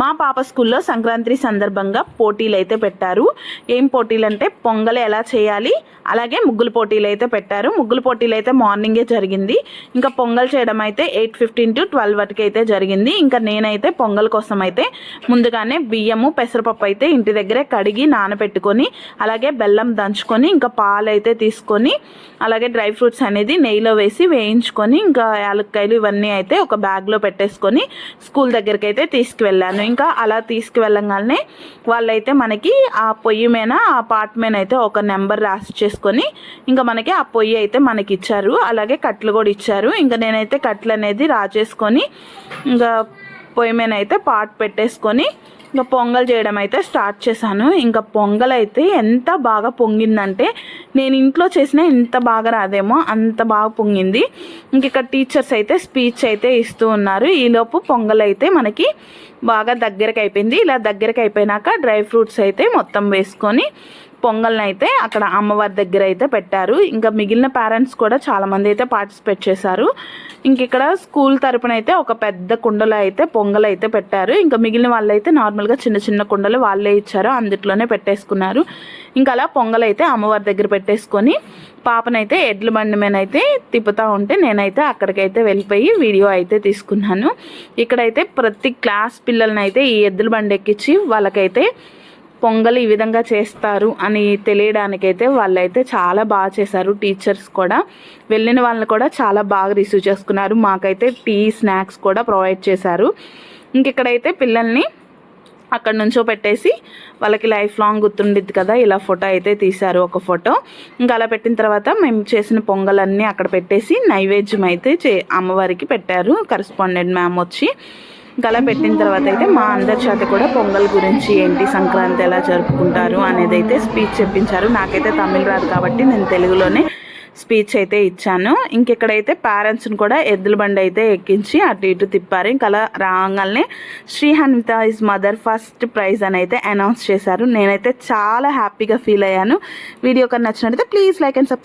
మా పాప స్కూల్లో సంక్రాంతి సందర్భంగా పోటీలు అయితే పెట్టారు. ఏం పోటీలు అంటే పొంగల్ ఎలా చేయాలి అలాగే ముగ్గుల పోటీలు అయితే పెట్టారు. ముగ్గుల పోటీలు అయితే మార్నింగే జరిగింది. ఇంకా పొంగల్ చేయడం అయితే ఎయిట్ ఫిఫ్టీన్ టు ట్వెల్వ్ వరకు అయితే జరిగింది. ఇంకా నేనైతే పొంగల్ కోసం అయితే ముందుగానే బియ్యము పెసరపప్పు అయితే ఇంటి దగ్గరే కడిగి నానబెట్టుకొని అలాగే బెల్లం దంచుకొని ఇంకా పాలు అయితే తీసుకొని అలాగే డ్రై ఫ్రూట్స్ అనేది నెయ్యిలో వేసి వేయించుకొని ఇంకా యాలక్కాయలు ఇవన్నీ అయితే ఒక బ్యాగ్లో పెట్టేసుకొని స్కూల్ దగ్గరికి అయితే తీసుకువెళ్ళాను. ఇంకా అలా తీసుకువెళ్ళగానే వాళ్ళైతే మనకి ఆ పొయ్యి మీద ఆ పాట్ మీద అయితే ఒక నెంబర్ రాసి చేసుకొని ఇంకా మనకి ఆ పొయ్యి అయితే మనకి ఇచ్చారు అలాగే కట్లు కూడా ఇచ్చారు. ఇంకా నేనైతే కట్లు అనేది రాచేసుకొని ఇంకా పొయ్యి మీద అయితే పాట్ పెట్టేసుకొని ఇంకా పొంగల్ చేయడం అయితే స్టార్ట్ చేశాను. ఇంకా పొంగల్ అయితే ఎంత బాగా పొంగిందంటే నేను ఇంట్లో చేసిన ఇంత బాగా రాదేమో అంత బాగా పొంగింది. ఇంక ఇక్కడ టీచర్స్ అయితే స్పీచ్ అయితే ఇస్తూ ఉన్నారు. ఈలోపు పొంగల్ అయితే మనకి బాగా దగ్గరకు అయిపోయింది. ఇలా దగ్గరకు అయిపోయినాక డ్రై ఫ్రూట్స్ అయితే మొత్తం వేసుకొని పొంగల్ని అయితే అక్కడ అమ్మవారి దగ్గర అయితే పెట్టారు. ఇంకా మిగిలిన పేరెంట్స్ కూడా చాలామంది అయితే పార్టిసిపేట్ చేశారు. ఇంక ఇక్కడ స్కూల్ తరపున అయితే ఒక పెద్ద కుండలో అయితే పొంగల్ అయితే పెట్టారు. ఇంకా మిగిలిన వాళ్ళు అయితే నార్మల్గా చిన్న చిన్న కుండలు వాళ్ళే ఇచ్చారు. అందుట్లోనే పెట్టేసుకున్నారు. ఇంకా అలా పొంగల్ అయితే అమ్మవారి దగ్గర పెట్టేసుకొని పాపనైతే ఎడ్ల బండి మీద అయితే తిప్పుతూ ఉంటే నేనైతే అక్కడికైతే వెళ్ళిపోయి వీడియో అయితే తీసుకున్నాను. ఇక్కడైతే ప్రతి క్లాస్ పిల్లల్ని అయితే ఈ ఎద్దుల బండి ఎక్కించి వాళ్ళకైతే పొంగల్ ఈ విధంగా చేస్తారు అని తెలియడానికైతే వాళ్ళైతే చాలా బాగా చేశారు టీచర్స్ కూడా. వెళ్ళిన వాళ్ళని కూడా చాలా బాగా రిసీవ్ చేసుకున్నారు. మాకైతే టీ స్నాక్స్ కూడా ప్రొవైడ్ చేశారు. ఇంకెక్కడైతే పిల్లల్ని అక్కడ నుంచో పెట్టేసి వాళ్ళకి లైఫ్ లాంగ్ గుర్తుండిద్ది కదా ఇలా ఫోటో అయితే తీశారు ఒక ఫోటో. ఇంకా అలా పెట్టిన తర్వాత మేము చేసిన పొంగలన్నీ అక్కడ పెట్టేసి నైవేద్యం అయితే చే అమ్మవారికి పెట్టారు కరెస్పాండెంట్ మ్యామ్ వచ్చి. ఇంకా అలా పెట్టిన తర్వాత అయితే మా అందరి చేత కూడా పొంగల్ గురించి ఏంటి సంక్రాంతి ఎలా జరుపుకుంటారు అనేది అయితే స్పీచ్ చెప్పించారు. నాకైతే తమిళ రాదు కాబట్టి నేను తెలుగులోనే స్పీచ్ అయితే ఇచ్చాను. ఇంకెక్కడైతే పేరెంట్స్ని కూడా ఎద్దుల బండి అయితే ఎక్కించి అటు ఇటు తిప్పారు. ఇంకా అలా రాగానే Sri Hanvitha is mother first prize అని అయితే అనౌన్స్ చేశారు. నేనైతే చాలా హ్యాపీగా ఫీల్ అయ్యాను. వీడియో కన్నా నచ్చినట్లయితే ప్లీజ్ లైక్ అండ్ సబ్స్క్రైబ్